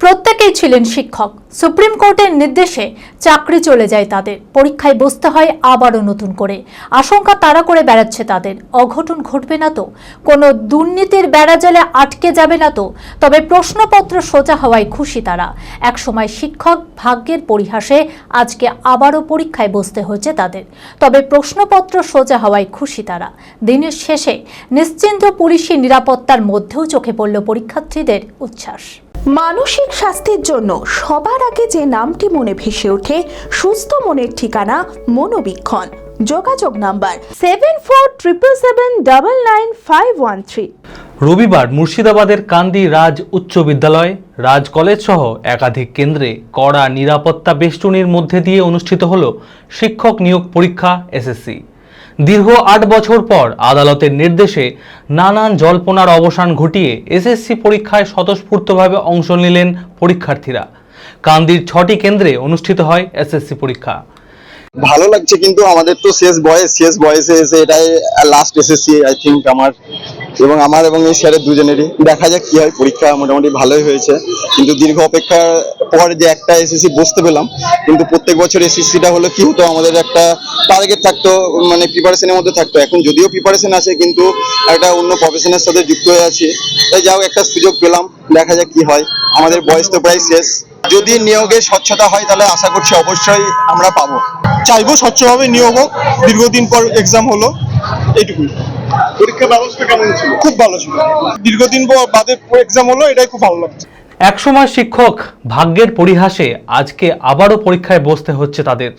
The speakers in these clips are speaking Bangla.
প্রত্যেকেই ছিলেন শিক্ষক। সুপ্রিম কোর্টের নির্দেশে চাকরি চলে যায় তাদের। পরীক্ষায় বসতে হয় আবারও নতুন করে। আশঙ্কা তারা করে বেড়াচ্ছে তাদের। অঘটন ঘটবে না তো? কোনো দুর্নীতির বেড়াজালে আটকে যাবে না তো? তবে প্রশ্নপত্র সোজা হওয়ায় খুশি তারা। একসময় শিক্ষক ভাগ্যের পরিহাসে আজকে আবারও পরীক্ষায় বসতে হয়েছে তাদের। তবে প্রশ্নপত্র সোজা হওয়ায় খুশি তারা। দিনের শেষে নিশ্চিন্ত পুলিশি নিরাপত্তার মধ্যেও চোখে পড়ল পরীক্ষার্থীদের উচ্ছ্বাস। মানসিক স্বাস্থ্যের জন্য সবার আগে যে নামটি মনে ভেসে ওঠে, সুস্থ মনের ঠিকানা মনোবীক্ষণ। যোগাযোগ number seven four triple seven double nine five one three রবিবার মুর্শিদাবাদের কান্দি রাজ উচ্চ বিদ্যালয়, রাজ কলেজ সহ একাধিক কেন্দ্রে কড়া নিরাপত্তা বেষ্টনীর মধ্যে দিয়ে অনুষ্ঠিত হল শিক্ষক নিয়োগ পরীক্ষা, এসএসসি। দীর্ঘ আট বছর পর আদালতের নির্দেশে নানান জল্পনার অবসান ঘটিয়ে এসএসসি পরীক্ষায় স্বতঃস্ফূর্তভাবে অংশ নিলেন পরীক্ষার্থীরা। কান্দির ছটি কেন্দ্রে অনুষ্ঠিত হয় এসএসসি পরীক্ষা। ভালো লাগছে কিন্তু আমাদের তো শেষ বয়স, শেষ বয়সে এসে এটাই লাস্ট এসএসসি আই থিঙ্ক আমার এবং আমার এবং এই স্যারের দুজনেরই। দেখা যাক কি হয়, পরীক্ষা মোটামুটি ভালোই হয়েছে। কিন্তু দীর্ঘ অপেক্ষার পর যে একটা এসএসসি বসতে পেলাম, কিন্তু প্রত্যেক বছর এসএসসিটা হলো কি হতো, আমাদের একটা টার্গেট থাকতো মানে প্রিপারেশনের মধ্যে থাকতো। এখন যদিও প্রিপারেশন আছে, কিন্তু একটা অন্য প্রফেশনের সাথে যুক্ত হয়ে আছি। তাই যাও একটা সুযোগ পেলাম, দেখা যাক কি হয়। আমাদের বয়স তো প্রায় শেষ। যদি নিয়োগে স্বচ্ছতা হয়, তাহলে আশা করছি অবশ্যই আমরা পাবো। চাইব স্বচ্ছভাবে নিয়োগ হোক। দীর্ঘদিন পর এক্সাম হলো। এইটুকুই। পরীক্ষা ব্যবস্থা কেমন ছিল? খুব ভালো ছিল। দীর্ঘদিন পর বাদে এক্সাম হলো এটাই খুব ভালো লাগছে। একসময় শিক্ষক ভাগ্যের পরিহাসে আজকে আবারও পরীক্ষায় বসতে হচ্ছে তাদের।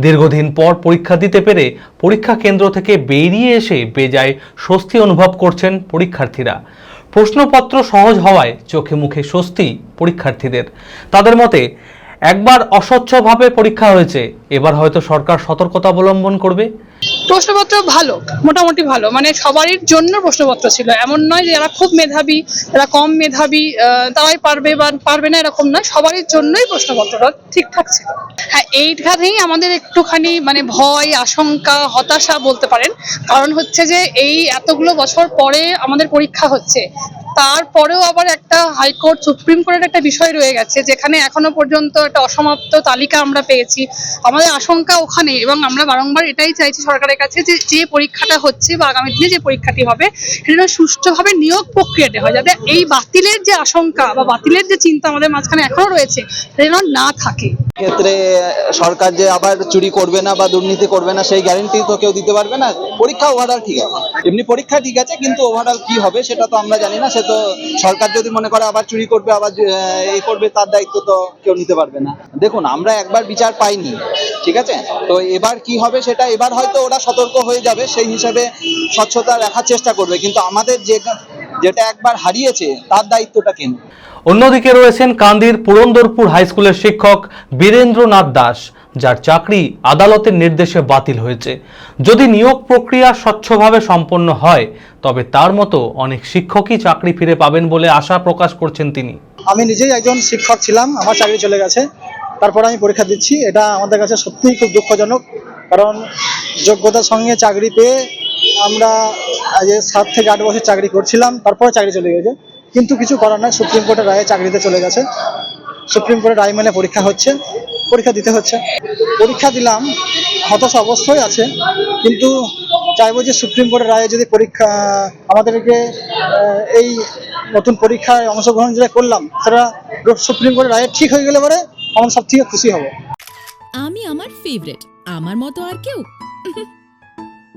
দীর্ঘদিন পর পরীক্ষা দিতে পেরে পরীক্ষা কেন্দ্র থেকে বেরিয়ে এসে বেজায় স্বস্তি অনুভব করছেন পরীক্ষার্থীরা। প্রশ্নপত্র সহজ হওয়ায় চোখে মুখে স্বস্তি পরীক্ষার্থীদের। তাদের মতে একবার অস্বচ্ছভাবে পরীক্ষা হয়েছে। এবার হয়তো সরকার সতর্কতা অবলম্বন করবে। প্রশ্নপত্র ভালো, মোটামুটি ভালো। মানে সবারই জন্য প্রশ্নপত্র ছিল। এমন নয় যে যারা খুব মেধাবী যারা কম মেধাবী তারাই পারবে বা পারবে না এরকম নয়। সবারই জন্যই প্রশ্নপত্রটা ঠিকঠাক ছিল। হ্যাঁ এইখানেই আমাদের একটুখানি মানে ভয়, আশঙ্কা, হতাশা বলতে পারেন। কারণ হচ্ছে যে এই এতগুলো বছর পরে আমাদের পরীক্ষা হচ্ছে। তারপরেও আবার একটা হাইকোর্ট সুপ্রিম কোর্টের একটা বিষয় রয়ে গেছে, যেখানে এখনও পর্যন্ত একটা অসমাপ্ত তালিকা আমরা পেয়েছি। আমাদের আশঙ্কা ওখানে এবং আমরা বারংবার এটাই চাইছি সরকারের কাছে যে যে পরীক্ষাটা হচ্ছে বা আগামী দিনে যে পরীক্ষাটি হবে, সেটা সুষ্ঠুভাবে নিয়োগ প্রক্রিয়াতে হয়, যাতে এই বাতিলের যে আশঙ্কা বা বাতিলের যে চিন্তা আমাদের মাঝখানে এখনও রয়েছে, সেটা না থাকে। ক্ষেত্রে সরকার যে আবার চুরি করবে না বা দুর্নীতি করবে না, সেই গ্যারেন্টি তো কেউ দিতে পারবে না। পরীক্ষা ওভারঅল ঠিক আছে। এমনি পরীক্ষা ঠিক আছে, কিন্তু ওভারঅল কি হবে সেটা তো আমরা জানি না। সে তো সরকার যদি মনে করে আবার চুরি করবে, আবার এই করবে, তার দায়িত্ব তো কেউ নিতে পারবে না। দেখুন, আমরা একবার বিচার পাইনি, ঠিক আছে? তো এবার কি হবে সেটা এবার হয়তো ওরা সতর্ক হয়ে যাবে। সেই হিসাবে স্বচ্ছতা রাখার চেষ্টা করবে। কিন্তু আমাদের যে যেটা একবার হারিয়েছে তার দায়িত্বটা কেন অন্যদিকে রয়েছেন কান্দির পুরন্দরপুর হাই স্কুলের শিক্ষক বীরেন্দ্রনাথ দাস যার চাকরি আদালতের নির্দেশে বাতিল হয়েছে। যদি নিয়োগ প্রক্রিয়া স্বচ্ছভাবে সম্পন্ন হয় তবে তার মতো অনেক শিক্ষকই চাকরি ফিরে পাবেন বলে আশা প্রকাশ করছেন তিনি। আমি নিজেই একজন শিক্ষক ছিলাম আমার চাকরি চলে গেছে। তারপর আমি পরীক্ষা দিচ্ছি এটা আমাদের কাছে সত্যিই খুব দুঃখজনক কারণ যোগ্যতার সঙ্গে চাকরি পেয়ে আমরা এ সাত থেকে আট বছর চাকরি করছিলাম, তারপরে চাকরি চলে গেছে। কিন্তু কিছু করার নয় সুপ্রিম কোর্টের রায়ে চাকরিতে চলে গেছে। সুপ্রিম কোর্টের রায় মেনে পরীক্ষা হচ্ছে, পরীক্ষা দিতে হচ্ছে। পরীক্ষা দিলাম, হতাশা অবশ্যই আছে, কিন্তু চাইব যে সুপ্রিম কোর্টের রায়ে যদি পরীক্ষা, আমাদেরকে এই নতুন পরীক্ষায় অংশগ্রহণ যেটা করলাম, সেটা সুপ্রিম কোর্টের রায়ে ঠিক হয়ে গেলে পরে আমরা সব থেকে খুশি হব। আমি আমার ফেভারিট আমার মতো আর কেউ?